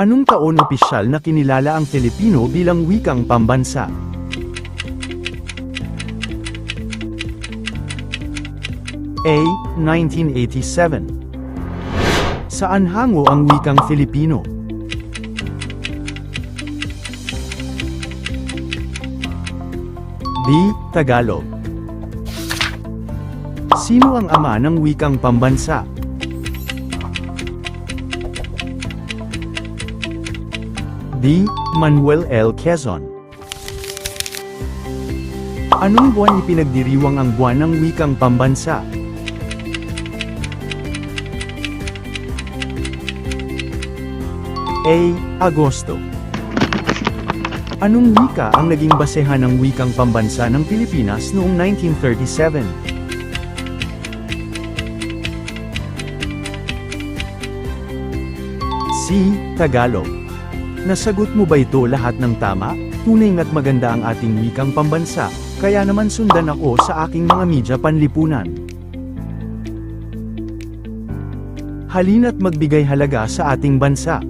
Anong taon opisyal na kinilala ang Filipino bilang wikang pambansa? A. 1987 Saan hango ang wikang Filipino? B. Tagalog Sino ang ama ng wikang pambansa? D. Manuel L. Quezon Anong buwan ipinagdiriwang ang buwan ng wikang pambansa? A. Agosto Anong wika ang naging basehan ng wikang pambansa ng Pilipinas noong 1937? C. Tagalog Nasagot mo ba ito lahat ng tama? Tunay nga't maganda ang ating wikang pambansa, kaya naman sundan ako sa aking mga media panlipunan. Halina't magbigay halaga sa ating bansa.